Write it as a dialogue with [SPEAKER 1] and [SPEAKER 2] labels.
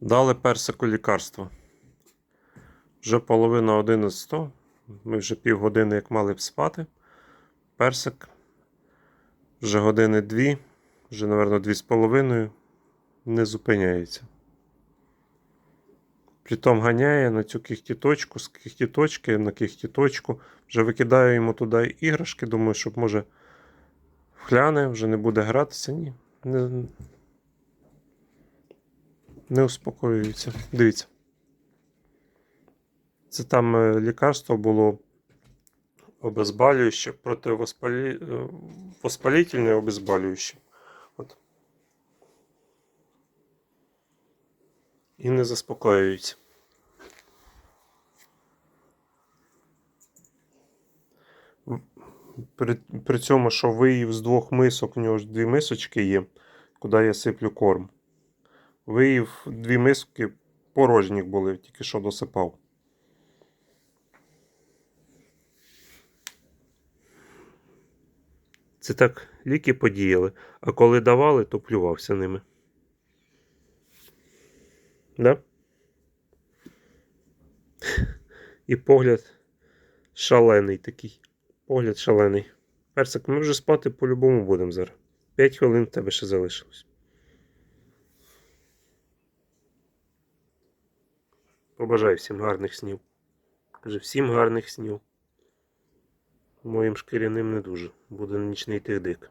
[SPEAKER 1] Дали персику лікарство. Вже половина 11. Ми вже півгодини як мали б спати. Персик. Вже години дві, вже, мабуть, дві з половиною. Не зупиняється. Притом ганяє на цю кіхтіточку, з кіхтіточки на кіхтіточку. Вже викидаю йому туди іграшки. Думаю, щоб може вхляне, вже не буде гратися. Ні. Не, не успокоюється. Дивіться. Це там е, лікарство було обезболююче, противоспалі... е. От. І не заспокоюється. При, при цьому, що виїв з двох мисок, у нього ж дві мисочки є, куди я сиплю корм. Виїв дві миски порожніх були, тільки що досипав. Це так ліки подіяли, а коли давали, то плювався ними. Да? І погляд шалений такий. Погляд шалений. Персик, ми вже спати по-любому будемо зараз. 5 хвилин в тебе ще залишилось. Побажаю всім гарних снів. Каже, всім гарних снів. Моїм шкіряним не дуже. Буде нічний тих дик.